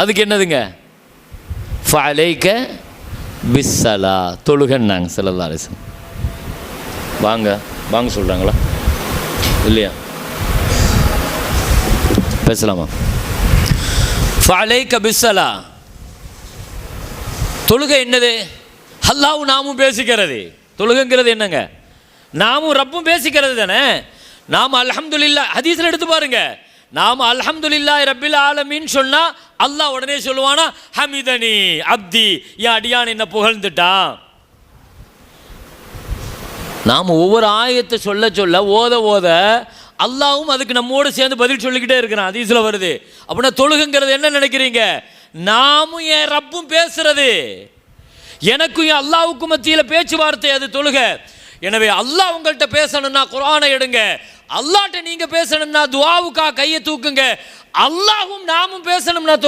அதுக்கு என்னதுங்க? ஃபலைக்க பிஸ்ஸலா தொழுகன்னாங்க சல்லல்லா அலிஸ்லம் வாங்க வாங்க சொல்கிறாங்களா இல்லையா? பேசலாமா? ஃபலைக்க பிஸ்ஸலா தொழுகை என்னது? அல்லாவும் நாமும் பேசிக்கிறது. தொழுகைங்கிறது என்னங்க? நாமும் ரப்பும் பேசிக்கிறது தானே? நாம் அல்ஹம்துலில்லா ஹதீஸில் எடுத்து பாருங்க. நாம் அல்ஹம்துலில்லா ரப்பில் ஆலமின்னு சொன்னால் அல்லாஹ் உடனே சொல்லுவானா ஹமிதனி அப்தி. என் அடியான் என்ன புகழ்ந்துட்டான். நாம் ஒவ்வொரு ஆயத்தை சொல்ல சொல்ல ஓத ஓத அல்லாவும் அதுக்கு நம்மோடு சேர்ந்து பதில் சொல்லிக்கிட்டே இருக்கிறான். அதீசில் வருது. அப்படின்னா தொழுகுங்கிறது என்ன நினைக்கிறீங்க? நாமும் என் ரப்பும் பேசுறது. எனக்கும் என் அல்லாவுக்கும் மத்தியில் பேச்சுவார்த்தை அது தொழுக. எனவே அல்லாஹ் உங்கள்கிட்ட பேசணும்னா குரானை எடுங்க. அல்லாட்ட நீங்கள் பேசணும்னா துவாவுக்கா கையை தூக்குங்க. அல்லாஹும் நாமும் பேசணும்னா